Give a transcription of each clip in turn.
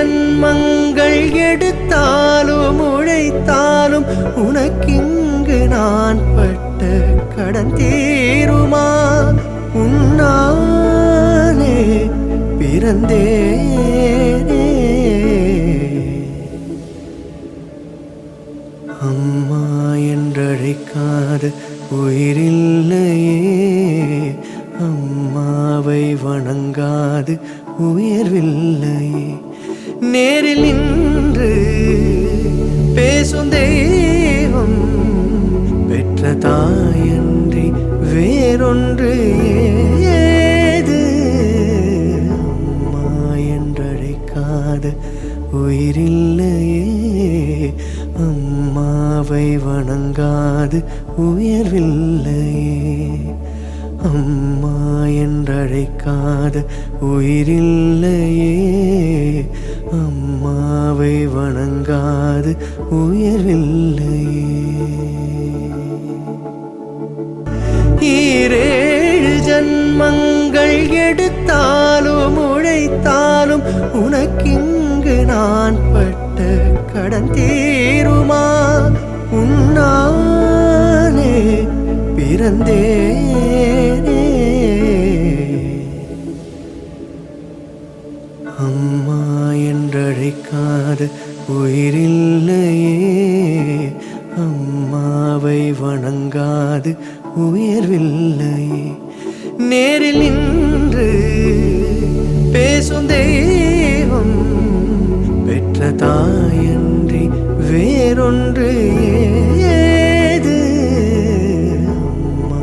ஜன்மங்கள் எடுத்தாலும் உழைத்தாலும் உனக்கிங்கு நான் பட்ட கடன் தீருமா? உன்னாலே பிறந்தேனே. அம்மா என்றழைக்காத உயிரில்லையே தாயன்றி வேறொன்று ஏது? அம்மா என்றழைக்காத உயிரில்லையே. அம்மாவை வணங்காது உயர்வில்லையே. அம்மா என்றழைக்காத உயிரில்லையே. அம்மாவை வணங்காது உயர்வில்லை. எடுத்தாலும் உழைத்தாலும் உனக்கிங்கு நான் பட்ட கடன் தீருமா? உன்னானே பிறந்தேனே. அம்மா என்றழைக்காத உயிரில்லையே. அம்மாவை வணங்காது உயர்வில்லையே. நேரில் நின்று பேசும் தெய்வம் பெற்ற தாயன்றி வேறொன்று ஏது? அம்மா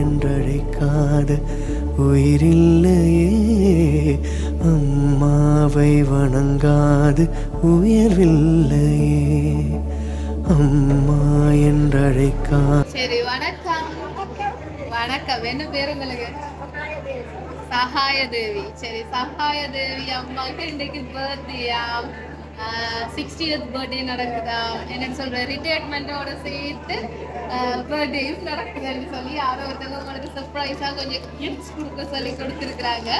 என்றழைக்காத உயிரில்லையே. அம்மாவை வணங்காது உயர்வில்லையே. அம்மா என்றழைக்கா சரி வணக்கம். வணக்கம். என்ன பேர் உங்களுக்கு? சகாயதேவி சரி சகாயதேவி அம்மாவுக்கு இன்றைக்கு பர்த்டேயா சிக்ஸ்டியத் பர்த்டே நடக்குதா என்னன்னு சொல்ற ரிட்டையர்மெண்ட்டோட சேர்த்து பர்த்டேயும் நடக்குதுன்னு சொல்லி யாரோ ஒருத்தவங்க உங்களுக்கு சர்ப்ரைஸாக கொஞ்சம் கிஃப்ட்ஸ் கொடுக்க சொல்லி கொடுத்துருக்குறாங்க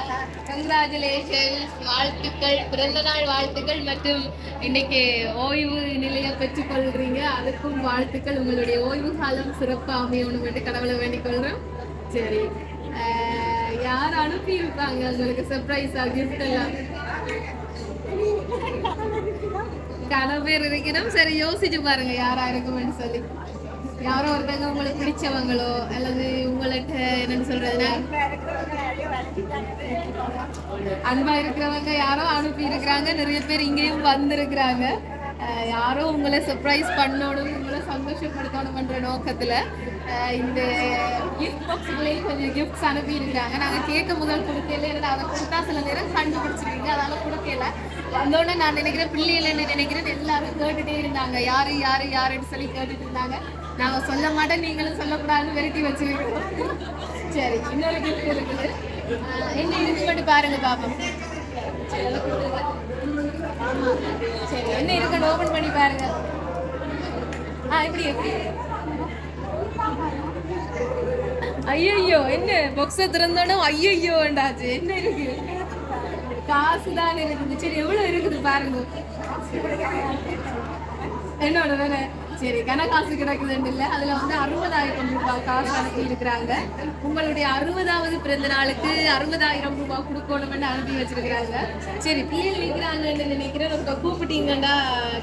கங்க்ராச்சுலேஷன்ஸ் வாழ்த்துக்கள் பிறந்த நாள் வாழ்த்துக்கள் மற்றும் இன்னைக்கு ஓய்வு நிலையை பெற்றுக்கொள்கிறீங்க அதுக்கும் வாழ்த்துக்கள் உங்களுடைய ஓய்வு காலம் சிறப்பாக அமையணும் என்று கடவுளை வேண்டிக் கொள்றோம் சரி யார் அனுப்பி இருப்பாங்க உங்களுக்கு சர்ப்ரைஸா கிஃப்ட் எல்லாம். கனவு பேர் இருக்கணும் சரி யோசிச்சு பாருங்க யாரா இருக்கும்னு சொல்லி. யாரோ ஒருத்தங்க உங்களுக்கு பிடிச்சவங்களோ அல்லது உங்கள்கிட்ட என்னன்னு சொல்றதுன்னா அன்பா இருக்கிறவங்க யாரோ அனுப்பி இருக்கிறாங்க நிறைய பேர் இங்கேயும் வந்திருக்கிறாங்க. யாரோ உங்களை சர்ப்ரைஸ் பண்ணணும் உங்களை சந்தோஷப்படுத்தணும்ன்ற நோக்கத்துல இந்த கிஃப்ட் பாக்ஸ்களையும் கொஞ்சம் கிஃப்ட்ஸ் அனுப்பி நாங்கள் கேட்க முதல் கொடுக்கல இல்லை அதை கொடுத்தா சில நேரம் கண்டுபிடிச்சிருக்கீங்க அதனால் கொடுக்கல வந்தோடனே நான் நினைக்கிறேன் பிள்ளைகள் நினைக்கிறேன் எல்லாரும் கேட்டுட்டே இருந்தாங்க. யார் யார் யாருன்னு சொல்லி கேட்டுட்டு இருந்தாங்க. நாங்கள் சொல்ல மாட்டேன் நீங்களும் சொல்லக்கூடாதுன்னு விரட்டி வச்சிருக்கோம். சரி இன்னொரு கிஃப்ட் இருக்குது. என்ன இருக்கு மட்டும் பாருங்க பாப்போம். சரி, என்ன இருக்குன்னு ஓபன் பண்ணி பாருங்க. ஆ இப்படி எப்படி? ஐயோ என்ன? பாக்ஸை திறந்தோன்னே ஐயோ வேண்டாச்சு என்ன இருக்கு? காசு தான் இருக்குது. சரி எவ்வளவு இருக்குது பாருங்க. என்னோட வேலை? சரி கன காசு கிடக்குதுன்னு இல்லை. அதுல வந்து அறுபதாயிரம் ரூபாய் காசு அனுப்பி இருக்கிறாங்க. உங்களுடைய அறுபதாவது பிறந்த நாளுக்கு அறுபதாயிரம் ரூபாய் கொடுக்கணும்னு அனுப்பி வச்சிருக்கிறாங்க. சரி பிள்ளைகள் நிற்கிறாங்கன்னு நினைக்கிறேன். ரொம்ப கூப்பிட்டீங்கடா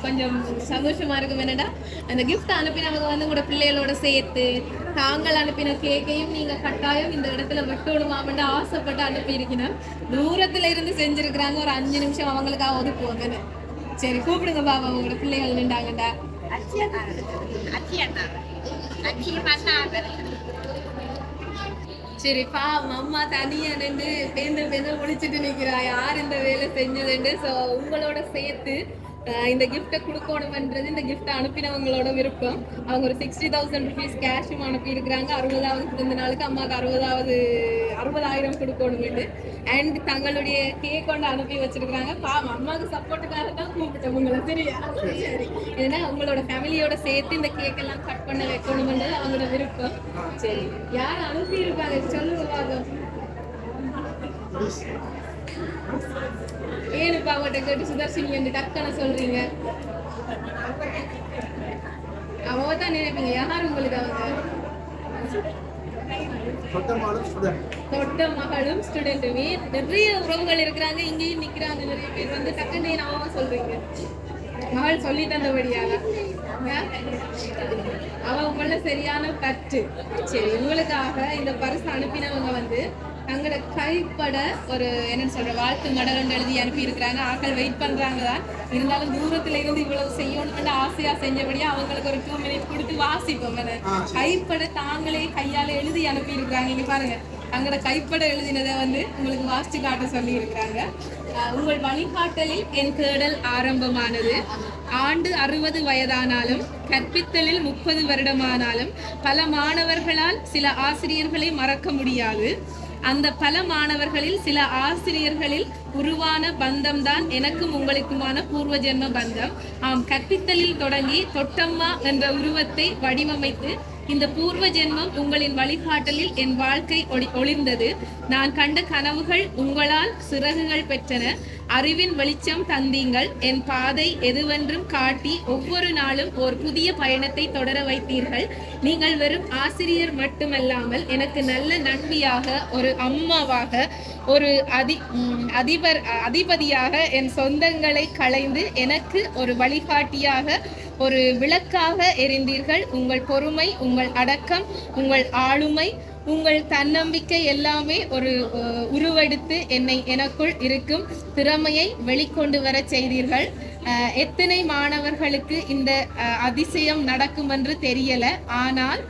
கொஞ்சம் சந்தோஷமா இருக்கும். என்னடா அந்த gift அனுப்பினவங்க வந்து உங்களோட பிள்ளைகளோட சேர்த்து தாங்கள் அனுப்பின கேக்கையும் நீங்க கட்டாயம் இந்த இடத்துல வெட்டணுமாமன்னு ஆசைப்பட்டு அனுப்பியிருக்கீங்க தூரத்துல இருந்து செஞ்சிருக்கிறாங்க. ஒரு அஞ்சு நிமிஷம் அவங்களுக்காக ஒதுக்குவாங்கன்னு. சரி கூப்பிடுங்க பாபா. உங்களோட பிள்ளைகள் நின்றாங்கடா. சரி பா அம்மா தனியா நின்று பேந்தல் பேந்து முடிச்சிட்டு நிக்கிறா. யார் இந்த வேலை செஞ்சதுன்னு? ஸோ உங்களோட சேர்த்து இந்த கிஃப்ட்டை கொடுக்கணுமன்றது இந்த கிஃப்ட்டை அனுப்பினவங்களோட விருப்பம். அவங்க ஒரு சிக்ஸ்டி தௌசண்ட் ருபீஸ் கேஷும் அனுப்பியிருக்கிறாங்க. அறுபதாவது பிறந்த நாளுக்கு அம்மாவுக்கு அறுபதாவது அறுபதாயிரம் கொடுக்கணும்னு. அண்ட் தங்களுடைய கேக் கொண்டு அனுப்பி வச்சிருக்காங்க பாவம் அம்மாவுக்கு சப்போர்ட்டுக்காக தான் கூப்பிட்டேன் உங்களை. சரியா? சரி. ஏன்னா உங்களோட ஃபேமிலியோட சேர்த்து இந்த கேக் எல்லாம் கட் பண்ண வைக்கணும்ன்றது அவங்களோட விருப்பம். சரி. யார் அனுப்பி இருக்காங்க? சொல்லுங்க ஏனுப்பா அவட்ட கேட்டு சுதர்ஷினி என்று டக்குன்னு சொல்றீங்க? அவங்க தான் நினைப்பீங்க. யார் உங்களுக்கு அவங்க? தொட்ட மகளும் ஸ்டூடெண்ட்டுமே நிறைய உறவுகள் இருக்கிறாங்க இங்கேயும் நிற்கிறாங்க நிறைய பேர் வந்து டக்குன்னு ஏன் சொல்றீங்க. மகள் சொல்லி தந்தபடியாக அவ உங்கள சரியான கற்று சரி உங்களுக்காக இந்த பரிசு அனுப்பினவங்க வந்து தங்களோட கைப்பட ஒரு என்னன்னு சொல்ற வாழ்த்து மடல் எழுதி அனுப்பி இருக்கிறாங்க ஆட்கள் வெயிட் பண்றாங்க தான் இருந்தாலும் தூரத்துல இருந்து இவ்வளவு செய்யணும்னு ஆசையா செஞ்சபடியா அவங்களுக்கு ஒரு டூ மினிட் கொடுத்து வாசிப்போம். கைப்பட தாங்களே கையால எழுதி அனுப்பி இருக்கிறாங்க இங்க பாருங்க. தங்களோட கைப்பட எழுதினதை வந்து உங்களுக்கு வாசிச்சு காட்ட சொல்லி இருக்கிறாங்க உங்கள் வழிகாட்டலில் என் தேடல் ஆரம்பமானது. ஆண்டு அறுபது வயதானாலும் கற்பித்தலில் முப்பது வருடமானாலும் பல மாணவர்களால் சில ஆசிரியர்களை மறக்க முடியாது. அந்த பல மாணவர்களில் சில ஆசிரியர்களில் உருவான பந்தம்தான் எனக்கும் உங்களுக்குமான பூர்வ ஜென்ம பந்தம். ஆம் கற்பித்தலில் தொடங்கி தொட்டம்மா என்ற உருவத்தை வடிவமைத்து இந்த பூர்வ ஜென்மம் உங்களின் வழிகாட்டலில் என் வாழ்க்கை ஒளி ஒளிர்ந்தது. நான் கண்ட கனவுகள் உங்களால் சிறகுகள் பெற்றன. அறிவின் வெளிச்சம் தந்தீங்கள். என் பாதை எதுவென்றும் காட்டி ஒவ்வொரு நாளும் ஒரு புதிய பயணத்தை தொடர வைத்தீர்கள். நீங்கள் வெறும் ஆசிரியர் மட்டுமல்லாமல் எனக்கு நல்ல நண்பியாக ஒரு அம்மாவாக ஒரு அதி அதிபர் அதிபதியாக என் சொந்தங்களை களைந்து எனக்கு ஒரு வழிகாட்டியாக ஒரு விளக்காக எரிந்தீர்கள். உங்கள் பொறுமை உங்கள் அடக்கம் உங்கள் ஆளுமை உங்கள் தன்னம்பிக்கை எல்லாமே ஒரு உருவெடுத்து என்னை எனக்குள் இருக்கும் திறமையை வெளிக்கொண்டு வர செய்தீர்கள். எத்தனை மாணவர்களுக்கு இந்த அதிசயம் நடக்கும் என்று தெரியல. ஆனால்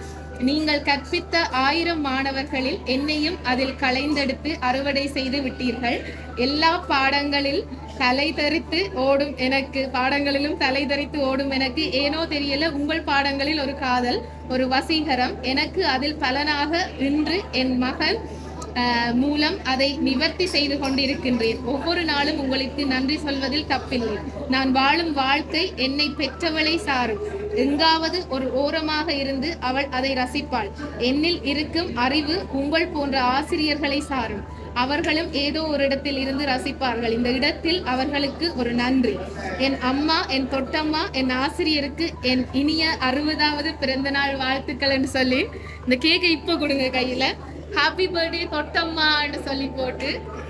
நீங்கள் கற்பித்த ஆயிரம் மாணவர்களில் என்னையும் அதில் கலைந்தெடுத்து அறுவடை செய்து விட்டீர்கள். எல்லா பாடங்களில் தலை தரித்து ஓடும் எனக்கு பாடங்களிலும் தலை தரித்து ஓடும் எனக்கு ஏனோ தெரியல உங்கள் பாடங்களில் ஒரு காதல் ஒரு வசீகரம். எனக்கு அதில் பலனாக இன்று என் மகன் மூலம் அதை நிவர்த்தி செய்து கொண்டிருக்கின்றேன். ஒவ்வொரு நாளும் உங்களுக்கு நன்றி சொல்வதில் தப்பில்லை. நான் வாழும் வாழ்க்கை என்னை பெற்றவளை சாரும். எங்காவது ஒரு ஓரமாக இருந்து அவள் அதை ரசிப்பாள். என்னில் இருக்கும் அறிவு உங்கள் போன்ற ஆசிரியர்களை சாரும். அவர்களும் ஏதோ ஒரு இடத்தில் இருந்து ரசிப்பார்கள். இந்த இடத்தில் அவர்களுக்கு ஒரு நன்றி. என் அம்மா என் தொட்டம்மா என் ஆசிரியருக்கு என் இனிய அறுபதாவது பிறந்த நாள் வாழ்த்துக்கள் என்று சொல்லி இந்த கேக்கை இப்போ கொடுங்க கையில. ஹாப்பி பர்த்டே தொட்டம்மான்னு சொல்லி போட்டு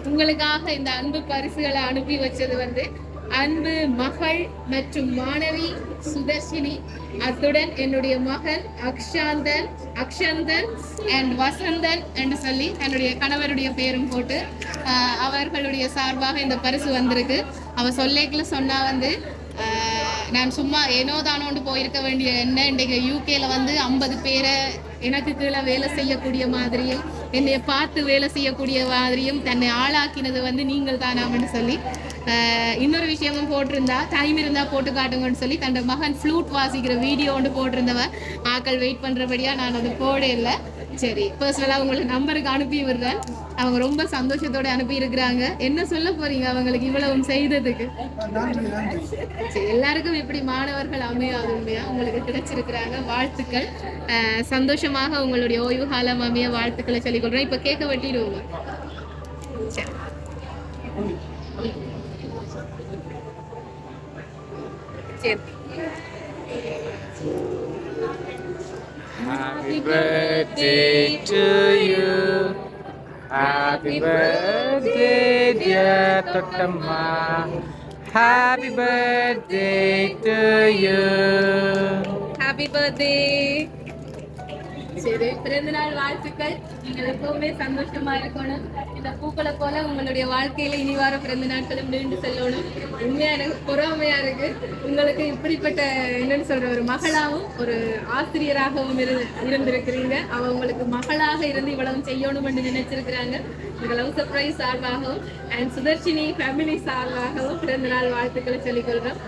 உங்களுக்காக இந்த அன்பு பரிசுகளை அனுப்பி வச்சது வந்து அன்பு மகள் மற்றும் மாணவி சுதர்ஷினி. அத்துடன் என்னுடைய மகள் அக்ஷாந்தன் அக்ஷந்தன் அண்ட் வசந்தன் என்று சொல்லி தன்னுடைய கணவருடைய பேரும் போட்டு அவர்களுடைய சார்பாக இந்த பரிசு வந்திருக்கு. அவ சொல்லேக்குள்ள சொன்னா வந்து நான் சும்மா ஏனோ தானோண்டு போயிருக்க வேண்டிய என்ன இன்றைக்கு யூகேல வந்து ஐம்பது பேரை எனக்கு கீழே வேலை செய்யக்கூடிய மாதிரியும் என்னை பார்த்து வேலை செய்யக்கூடிய மாதிரியும் தன்னை ஆளாக்கினது வந்து நீங்கள் தானாம்னு சொல்லி இன்னொரு விஷயமும் போட்டிருந்தா டைம் இருந்தால் போட்டு காட்டுங்கன்னு சொல்லி தன்னோட மகன் ஃப்ளூட் வாசிக்கிற வீடியோ ஒன்று போட்டிருந்தவ ஆக்கள் வெயிட் பண்ணுறபடியாக நான் அது போட இல்லை சரி பர்சனலாக உங்களுக்கு நம்பருக்கு அனுப்பி விடுறேன். அவங்க ரொம்ப சந்தோஷத்தோட அனுப்பி இருக்கிறாங்க என்ன சொல்ல போறீங்க அவங்களுக்கு இவ்வளவும் செய்ததுக்கு? எல்லாருக்கும் இப்படி மாணவர்கள் அமையாது உண்மையா உங்களுக்கு கிடைச்சிருக்கிறாங்க வாழ்த்துக்கள். சந்தோஷமாக உங்களுடைய ஓய்வு காலம் அமைய வாழ்த்துக்களை சொல்லிக் கொள்றேன் இப்ப கேட்க வெட்டிடுவோங்க சரி. Happy birthday to you. Happy birthday, dear Totama. Happy birthday to you. Happy birthday. சரி பிறந்த நாள் வாழ்த்துக்கள். நீங்கள் எப்பவுமே சந்தோஷமா இருக்கணும். இந்த பூக்களை போல உங்களுடைய வாழ்க்கையில இனி வார பிறந்த நாட்களும் நீண்டு செல்லணும். உண்மையா எனக்கு பொறாமையா இருக்கு. உங்களுக்கு இப்படிப்பட்ட என்னன்னு சொல்ற ஒரு மகளாகவும் ஒரு ஆசிரியராகவும் இரு இருந்திருக்கிறீங்க. அவ உங்களுக்கு மகளாக இருந்து இவ்வளவு செய்யணும்னு நினைச்சிருக்கிறாங்க. இந்த லவ் சர்ப்ரைஸ் சார்பாகவும் அண்ட் சுதர்ஷினி ஃபேமிலி சார்பாகவும் பிறந்த நாள் வாழ்த்துக்களை சொல்லிக்கொள்றோம்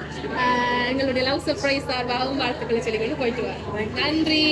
ஆஹ் எங்களுடைய லவ் சர்ப்ரைஸ் சார்பாகவும் வாழ்த்துக்களை சொல்லிக்கொண்டு போயிட்டு வரோம். நன்றி.